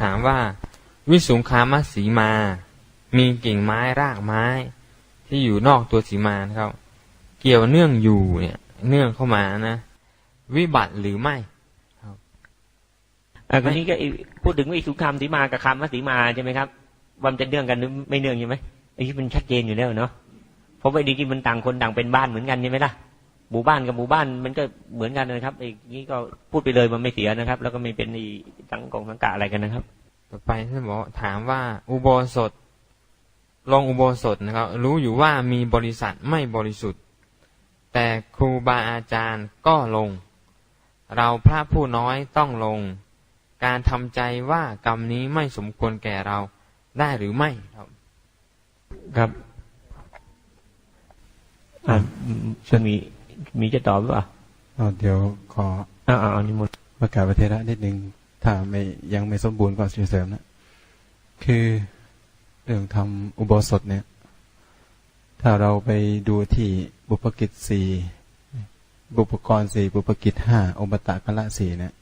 ถามว่า วิสุงคามสีมา มีกิ่งไม้รากไม้ ที่อยู่นอกตัวสีมานะครับ เกี่ยวเนื่องอยู่เนี่ย เนื่องเข้ามานะ วิบัติหรือไม่อ่าคนนี้ก็พูดถึงวิสุคามสีมากับคำว่าสีมาใช่ไหมครับว่ามันจะเนื่องกันหรือไม่เนื่องใช่ไหมไอ้ที่มันชัดเจนอยู่แล้วเนาะเพราะว่าจริงๆมันต่างคนต่างเป็นบ้านเหมือนกันใช่ไหมล่ะ หมู่บ้านกับหมู่บ้านมันก็เหมือนกันนะครับไอ้นี้ก็พูดไปเลยมันไม่เสียนะครับ แล้วก็ไม่เป็นไอ้สังกงสังกะอะไรกันนะครับ ต่อไปท่านบอกถามว่าอุโบสถลงอุโบสถนะครับ รู้อยู่ว่ามีบริษัทไม่บริสุทธิ์ แต่ครูบาอาจารย์ก็ลง เราพระผู้น้อยต้องลง การทำใจว่ากรรมนี้ไม่สมควรแก่เราได้หรือไม่ครับ ครับอ่าจะมี มีจะตอบหรือเปล่าอ๋อเดี๋ยวขออ่าอ่านิมนต์ประกาศประเทศนิดนึงถ้าไม่ยังไม่สมบูรณ์ก็ช่วยเสริมนะ คือเรื่องทำอุโบสถเนี่ย ถ้าเราไปดูที่บุพกิจสี่บุปกรณ์สี่บุพกิจห้าองค์ปตะกละสี่เนี่ย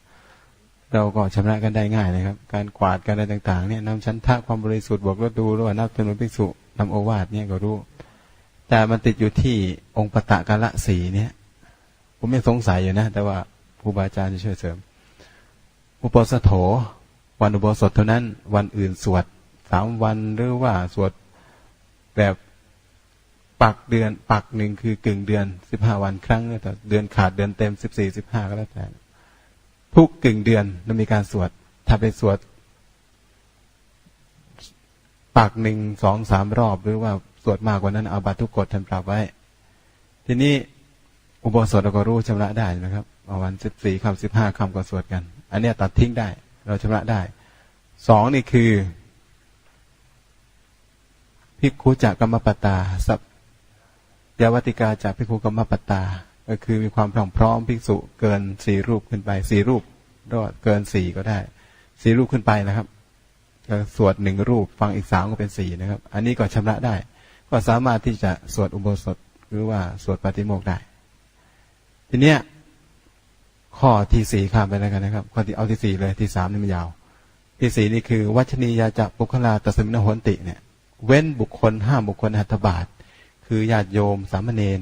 เราก็ชำระกันได้ง่ายนะครับ การกวาดการอะไรต่าง ๆ เนี่ยนำชั้นทะความบริสุทธิ์บอกว่าดูแล้วว่านับจำนวนภิกษุนำโอวาทเนี่ยก็รู้ แต่มันติดอยู่ที่องค์ปตะกละสีเนี่ย ผมยังสงสัยอยู่นะ แต่ว่าครูบาอาจารย์จะช่วยเสริม อุปสถโถ วันอุโบสถเท่านั้น วันอื่นสวดสามวันหรือว่าสวดแบบปักเดือน ปักหนึ่งคือกึ่งเดือนสิบห้าวันครั้งแต่เดือนขาดเดือนเต็มสิบสี่สิบห้าก็แล้วแต่ทุกกึ่งเดือนเรามีการสวด ถ้าไปสวด ปักหนึ่งสองสามรอบหรือว่า สวดมากกว่านั้นเอาบัตรทุกกฎท่านปรับไว้ ทีนี้อุโบสถเราก็รู้ชำระได้นะครับเอาวันสิบสี่คำสิบห้าคำก็สวดกัน อันเนี้ยตัดทิ้งได้ เราชำระได้สองนี่คือพิกขุจากกรรมปตาสัพยาวติกาจากพิกขุกรรมปตา ก็คือมีความพร้อมพร้อมภิกษุเกินสี่รูปขึ้นไปสี่รูปรอดเกินสี่ก็ได้สี่รูปขึ้นไปนะครับสวดหนึ่งรูปฟังอีกสามก็เป็นสี่นะครับ อันนี้ก็ชำระได้ ก็สามารถที่จะสวดอุโบสถหรือว่าสวดปฏิโมกได้ ทีเนี้ยข้อที่สี่ข้ามไปแล้วกันนะครับ ข้อที่เอาที่สี่เลยที่สามนี่มันยาว ที่สี่นี่คือวัชนียาจะปุคลาตสมินโหนติเนี่ย เว้นบุคคลห้ามบุคคลหัตถบาท คือญาติโยม สามเณร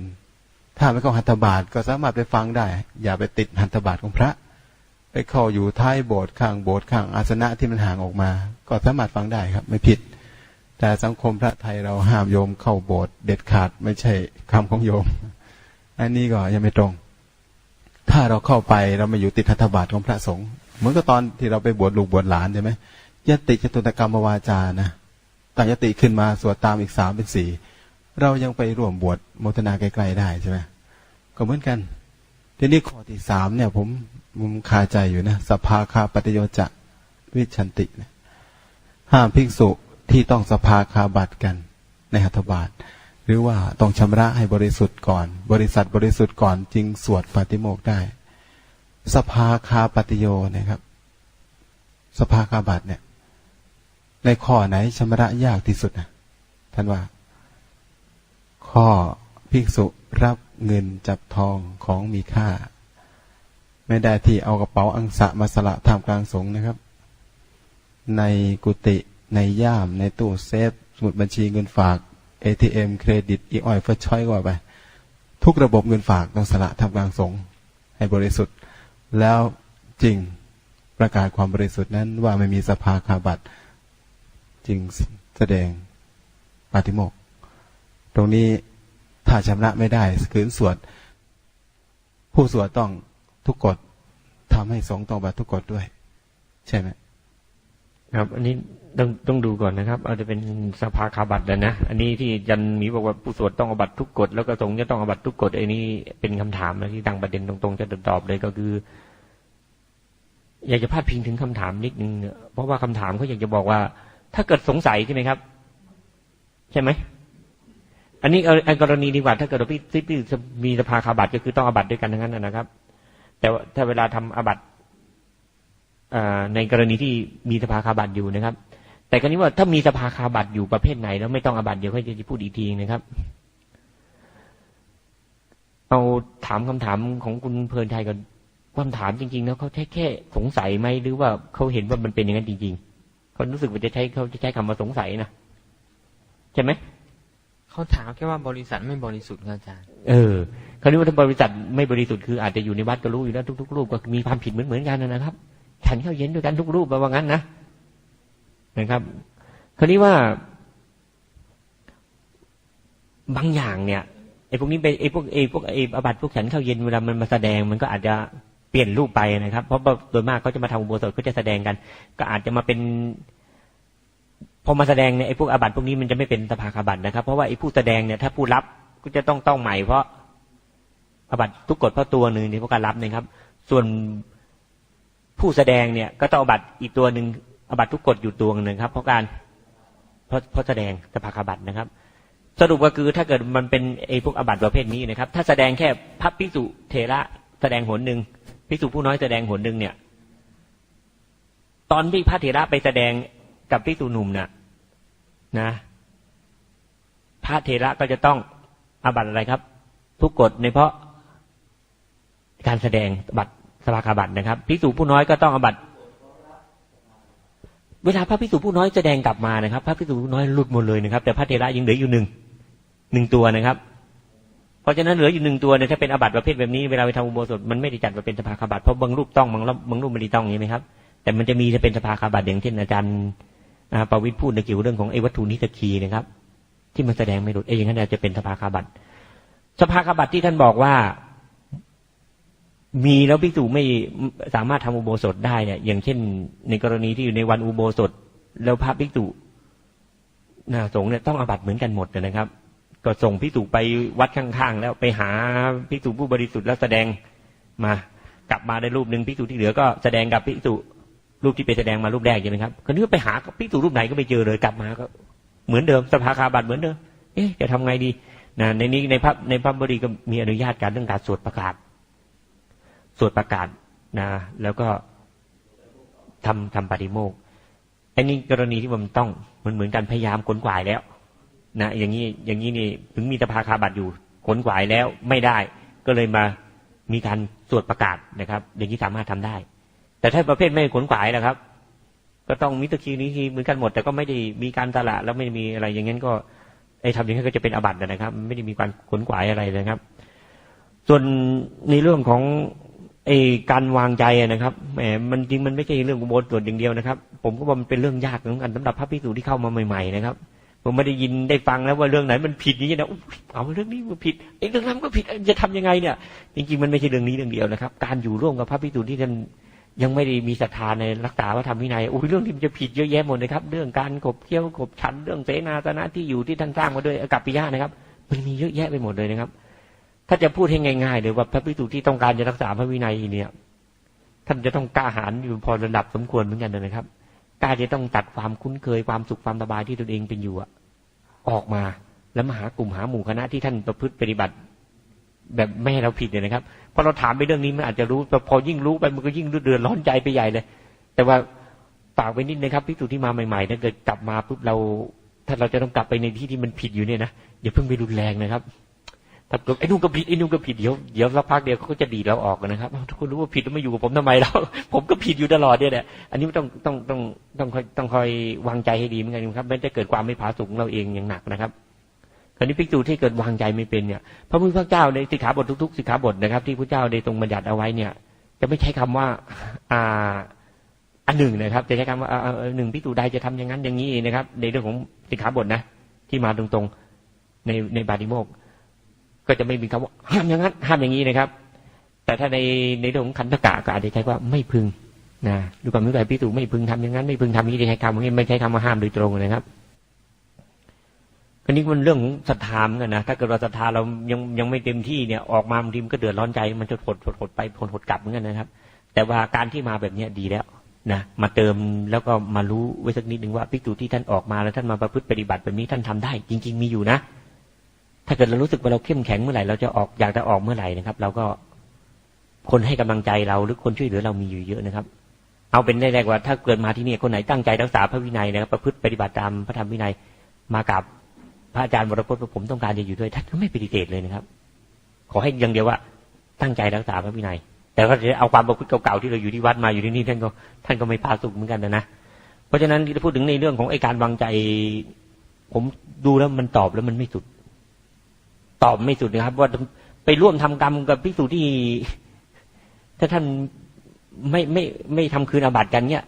ถ้าไม่เข้าหัตถบาทก็สามารถไปฟังได้ อย่าไปติดหัตถบาทของพระ ไปเข้าอยู่ท้ายโบสถ์ข้างโบสถ์ข้างอาสนะที่มันห่างออกมา ก็สามารถฟังได้ครับ ไม่ผิด แต่สังคมพระไทยเราห้ามโยมเข้าโบสถ์เด็ดขาดไม่ใช่คำของโยม อันนี้ก็ยังไม่ตรง ถ้าเราเข้าไปเราไม่อยู่ติดทัตบาทของพระสงฆ์เหมือนกับตอนที่เราไปบวชลูกบวชหลานใช่ไหมยติจตุตกรรมวาจานะตั้งยติขึ้นมาสวดตามอีกสามเป็นสี่เรายังไปร่วมบวชโมทนาไกลๆได้ใช่ไหมก็เหมือนกัน ทีนี้ข้อที่สามเนี่ยผมมุมคาใจอยู่นะสภาคาปฏิโยจะวิชันตินะห้ามภิกษุ ที่ต้องสภาคาบัตกันในหัตถบาท หรือว่าต้องชำระให้บริสุทธิ์ก่อน บริษัทบริสุทธิ์ก่อนจึงสวดปาฏิโมกได้ สภาคาปฏิโยนะครับ สภาคาบัตเนี่ย ในข้อไหนชำระยากที่สุดนะท่านว่า ข้อภิกษุรับเงินจับทองของมีค่า ไม่ได้ที่เอากระเป๋าอังสะมาสละท่ากลางสงนะครับ ในกุฏิ ในย่ามในตู้เซฟ สมุดบัญชีเงินฝาก ATM เครดิตอีออยเฟิร์ชอยก็ว่าไป ทุกระบบเงินฝากต้องสละทำกลางสงให้บริสุทธิ์ แล้วจริงประกาศความบริสุทธิ์นั้นว่าไม่มีสภาคาบัตรจึงแสดงปาฏิโมกข์ตรงนี้ถ้าชำระไม่ได้ขืนสวด ผู้สวดต้องทุกกฎทำให้สงต้องบัตรทุกกฎด้วย ใช่ไหม ครับ อันนี้ต้องต้องดูก่อนนะครับ อาจจะเป็นสภาคาบัตรแล้วนะ อันนี้ที่ยันมีบอกว่าผู้สวดต้องอบัตทุกกฎแล้วก็สงฆ์จะต้องอบัตทุกกฎไอ้นี่เป็นคำถามนะที่ตั้งประเด็นตรงๆ จะตอบเลยก็คือ อยากจะพาดพิงถึงคำถามนิดนึงเพราะว่าคำถามเขาอยากจะบอกว่า ถ้าเกิดสงสัยใช่ไหมครับ ใช่ไหมอันนี้เอากรณีดีกว่าถ้าเกิดว่าพี่ที่พี่มีสภาคาบัตก็คือต้องอบัตด้วยกันทั้งนั้นนะครับ แต่ว่าถ้าเวลาทำอบัต ในกรณีที่มีสภาคาบัตรอยู่นะครับ แต่กรณีว่าถ้ามีสภาคาบัตรอยู่ประเภทไหน แล้วไม่ต้องอบัตเดี๋ยวค่อยจะพูดอีกทีนะครับ เอาถามคำถามของคุณเพลินชัยก่อนความถามจริงๆแล้วเขาแค่แค่สงสัยไหมหรือว่าเขาเห็นว่ามันเป็นอย่างนั้นจริงๆเขารู้สึกว่าจะใช้เขาจะใช้คำว่าสงสัยนะใช่ไหมเขาถามแค่ว่าบริษัทไม่บริสุทธิ์ครับอาจารย์เออเขาเรียกว่าถ้าบริษัทไม่บริสุทธิ์คืออาจจะอยู่ในวัดก็รู้อยู่แล้วทุกๆรูปก็มีความผิดเหมือนเหมือนๆกันนะครับ ฉันเข้าเย็นด้วยกันทุกรูปว่างั้นนะนะครับ คราวนี้ว่า บางอย่างเนี่ยไอ้พวกนี้เป็นไอ้พวกไอ้พวกไอ้อาบัติพวกฉันเข้าเย็นเวลามันมาแสดง มันก็อาจจะเปลี่ยนรูปไปนะครับ เพราะโดยมากเขาจะมาทำอุโบสถก็จะแสดงกัน ก็อาจจะมาเป็นพอมาแสดงเนี่ยไอ้พวกอาบัติพวกนี้มันจะไม่เป็นสภาคาบัตนะครับ เพราะว่าไอ้ผู้แสดงเนี่ยถ้าผู้รับก็จะต้องต้องใหม่เพราะอาบัตทุกกฎเพราะตัวหนึ่งในพวกการรับนะครับ ส่วน ผู้แสดงเนี่ยก็ต้องอาบัตอีกตัวหนึ่งอาบัตทุกกฎอยู่ตัวหนึ่งครับ เพราะการเพราะเพราะแสดงสภาคาบัตนะครับ สรุปก็คือถ้าเกิดมันเป็นไอ้พวกอบัตประเภทนี้นะครับ ถ้าแสดงแค่พระภิกษุเทระแสดงหนหนึ่งภิกษุผู้น้อยแสดงหนหนึ่งเนี่ย ตอนที่พระเถระไปแสดงกับภิกษุหนุ่มน่ะนะ พระเถระก็จะต้องอาบัตอะไรครับ ทุกกฎในเพราะการแสดงบัตร สภาคาบัตนะครับภิกษุผู้น้อยก็ต้องอบัตเวลาพระภิกษุผู้น้อยแสดงกลับมานะครับ พระภิกษุผู้น้อยหลุดหมดเลยนะครับ แต่พระเถระยังเหลืออยู่หนึ่งหนึ่งตัวนะครับ เพราะฉะนั้นเหลืออยู่หนึ่งตัวเนี่ยถ้าเป็นอบัตประเภทแบบนี้เวลาไปทำอุโบสถมันไม่ได้จัดมาเป็นสภาคาบัตเพราะบางรูปต้องบางรูปบางรูปไม่ได้ต้องใช่ไหมครับ แต่มันจะมีจะเป็นสภาคาบัตอย่างเช่นอาจารย์ประวิตรพูดในเกี่ยวกับเรื่องของไอ้วัตถุนิสกีนะครับ ที่มันแสดงไม่หลุดเอ้ยอย่างนั้นอาจจะเป็นสภาคาบัตสภาคาบัตที่ท่านบอกว่า มีแล้วภิกษุไม่สามารถทำอุโบสถได้เนี่ยอย่างเช่น ในกรณีที่อยู่ในวันอุโบสถ แล้วพระภิกษุนาสงฆ์เนี่ยต้องอาบัตเหมือนกันหมดนะครับ ก็ส่งภิกษุไปวัดข้างๆแล้วไปหาภิกษุผู้บริสุทธิ์แล้วแสดงมากลับมาได้รูปหนึ่งภิกษุที่เหลือก็แสดงกับภิกษุรูปที่ไปแสดงมารูปแรกใช่ไหมครับคนนี้ก็ไปหาภิกษุรูปไหนก็ไม่เจอเลยกลับมาก็ เหมือนเดิมสภาคาบัตเหมือนเดิมเอ๊ะจะทำไงดีนะในนี้ในพระในพระบดีก็มีอนุญาตการเรื่องการสวดประกาศ สวดประกาศนะ แล้วก็ทำทำปฏิโมกข์อันนี้กรณีที่มันต้องมันเหมือนกันพยายามขนขวายแล้วนะอย่างนี้อย่างนี้นี่ถึงมีสภาคาบัตอยู่ขนขวายแล้วไม่ได้ ก็เลยมามีการสวดประกาศนะครับ อย่างนี้สามารถทำได้ แต่ถ้าประเภทไม่ขนขวายนะครับ ก็ต้องมิตรคีนี้ทีเหมือนกันหมด แต่ก็ไม่ได้มีการตละแล้วไม่มีอะไร อย่างนั้นก็ไอ้ทำอย่างนั้ก็จะเป็นอบัตนะครับ ไม่ได้มีการขนขวายอะไรเลยครับ ส่วนในเรื่องของ ไอ้การวางใจนะครับแหมมันจริงมันไม่ใช่เรื่องอุโบสถอย่างเดียวนะครับ ผมก็ว่ามันเป็นเรื่องยากเหมือนกันสำหรับพระภิกษุที่เข้ามาใหม่ๆนะครับ ผมไม่ได้ยินได้ฟังแล้วว่าเรื่องไหนมันผิดอย่างนี้นะเอาเรื่องนี้มันผิดไอ้เรื่องนั้นก็ผิดจะทำยังไงเนี่ย จริงๆมันไม่ใช่เรื่องนี้เรื่องเดียวนะครับ การอยู่ร่วมกับพระภิกษุที่ท่านยังไม่ได้มีศรัทธาในรักษาว่าทำวินัยโอ้ยเรื่องที่มันจะผิดเยอะแยะหมดเลยครับ เรื่องการขบเคี้ยวขบฉันเรื่องเสนาสนะที่อยู่ที่ท่านสร้างมาด้วยอกัปปิยะนะครับ มันมีเยอะแยะไปหมดเลยนะครับ ถ้าจะพูดให้ง่ายๆเลยว่าพระภิกษุที่ต้องการจะรักษาพระวินัยเนี่ยท่านจะต้องกล้าหาญอยู่พอระดับสมควรเหมือนกันนะครับกล้าจะต้องตัดความคุ้นเคยความสุขความสบายที่ตนเองเป็นอยู่อออกมาแล้วมาหากลุ่มหาหมู่คณะที่ท่านประพฤติปฏิบัติ แบบไม่ให้เราผิดเนี่ยนะครับพอเราถามไปเรื่องนี้มันอาจจะรู้แต่พอยิ่งรู้ไปมันก็ยิ่งเดือดร้อนใจไปใหญ่เลย แต่ว่าฝากไว้นิดนะครับพิสูจที่มาใหม่ๆถ้าเกิดกลับมาปุ๊บเรา ถ้าเราจะต้องกลับไปในที่ที่มันผิดอยู่เนี่ยนะอย่าเพิ่งไปรุนแรงนะครับ ถ้าเกิดไอ้นู่นก็ผิดไอ้นู่นก็ผิดเดี๋ยวเดี๋ยวสักพักเดียวเขาก็จะดีเราออกนะครับทุกคนรู้ว่าผิดแล้วม่อยู่กับผมทำไมเราผมก็ผิดอยู่ตลอดเนี่ยแหละอันนี้ต้องต้องต้องต้องคอยต้องคอยวางใจให้ดีเหมือนกันครับมันจะเกิดความไม่ผาสุกของเราเองอย่างหนักนะครับคราวนี้ภิกษุที่เกิดวางใจไม่เป็นเนี่ยพระพุทธเจ้าในสิกขาบททุกๆสิกขาบทนะครับ ที่พระเจ้าได้ทรงบัญญัติเอาไว้เนี่ย จะไม่ใช้คำว่าอ่าอันหนึ่งนะครับ จะใช้คำว่าหนึ่งภิกษุใดจะทำอย่างนั้นอย่างนี้นะครับ ในเรื่องของสิกขาบทนะ ที่มาตรงๆในในบาติโมก ก็จะไม่มีคำว่าห้ามอย่างนั้น ห้ามอย่างนี้นะครับ แต่ถ้าในในเรื่องของขันธกะก็อาจจะใช้ว่าไม่พึงนะดูความรู้ใจภิกษุไม่พึงทำอย่างนั้น ไม่พึงทำนี้จะใช้คำว่าไม่ใช้คำว่าห้ามโดยตรงนะครับอันนี้มันเรื่องของศรัทธาเหมือนกันนะถ้าเกิดเราศรัทธาเรายังยังไม่เต็มที่เนี่ยออกมาบางทีมันก็เดือดร้อนใจ มันจะหดหดหดไปหดหดกลับเหมือนกันนะครับ แต่ว่าการที่มาแบบเนี้ยดีแล้วนะมาเติมแล้วก็มารู้ไว้สักนิดหนึ่งว่าภิกษุที่ท่านออกมาแล้วท่านมาประพฤติปฏิบัติแบบนี้ท่านทำได้ จริง ๆ มีอยู่นะ ถ้าเกิดเรารู้สึกว่าเราเข้มแข็งเมื่อไหร่เราจะออกอยากจะออกเมื่อไหร่นะครับ เราก็คนให้กำลังใจเราหรือคนช่วยเหลือเรามีอยู่เยอะนะครับ เอาเป็นแรกๆว่า ถ้าเกิดมาที่นี่คนไหนตั้งใจรักษาพระวินัยนะครับประพฤติปฏิบัติตามพระธรรมวินัยมากับพระอาจารย์วรพจน์ผมต้องการจะอยู่ด้วยท่านก็ไม่ปฏิเสธเลยนะครับ ขอให้อย่างเดียวว่า ตั้งใจรักษาพระวินัย แต่ก็จะเอาความประพฤติเก่าๆที่เราอยู่ที่วัดมาอยู่ที่นี่ท่านก็ท่านก็ไม่พาสุขเหมือนกันนะนะเพราะฉะนั้นที่พูดถึงในเรื่องของไอ้การวางใจ ผมดูแล้วมันตอบแล้วมันไม่สุด ตอบไม่สุดนะครับ ว่าไปร่วมทำกรรมกับพิสูจที่ ถ้าท่านไม่ไม่ไม่ทำคืนอาบัติกันเนี่ย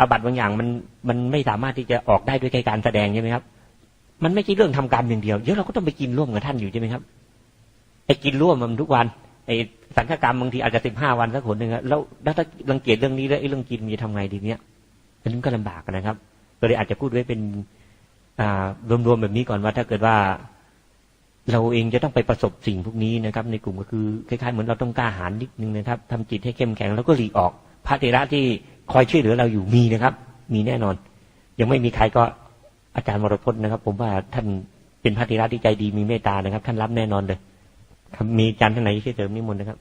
อาบัติบางอย่างมันมันไม่สามารถที่จะออกได้ด้วยการแสดงใช่ไหมครับ มันไม่ใช่เรื่องทำกรรมอย่างเดียวเดี๋ยวเราก็ต้องไปกินร่วมกับท่านอยู่ใช่ไหมครับไอ้กินร่วมมันทุกวันไอ้สังฆกรรมบางทีอาจจะสิบห้าวันสักคนหนึ่งแล้วแล้วถ้ารังเกียจเรื่องนี้แล้วไอ้เรื่องกินมันจะทำไงดีเนี่ยอันนี้ก็ลำบากนะครับก็เลยอาจจะพูดไว้เป็น อ่ารวมๆแบบนี้ก่อนว่าถ้าเกิดว่า เราเองจะต้องไปประสบสิ่งพวกนี้นะครับ ในกลุ่มก็คือคล้ายๆเหมือนเราต้องกล้าหาญนิดนึงนะครับทำจิตให้เข้มแข็งแล้วก็หลีกออก พระเทระที่คอยช่วยเหลือเราอยู่มีนะครับ มีแน่นอน ยังไม่มีใครก็อาจารย์มรพจน์นะครับ ผมว่าท่านเป็นพระเทระที่ใจดีมีเมตตานะครับ ท่านรับแน่นอนเลยมีอาจารย์ท่านไหนที่เสริมนิมนต์นะครับ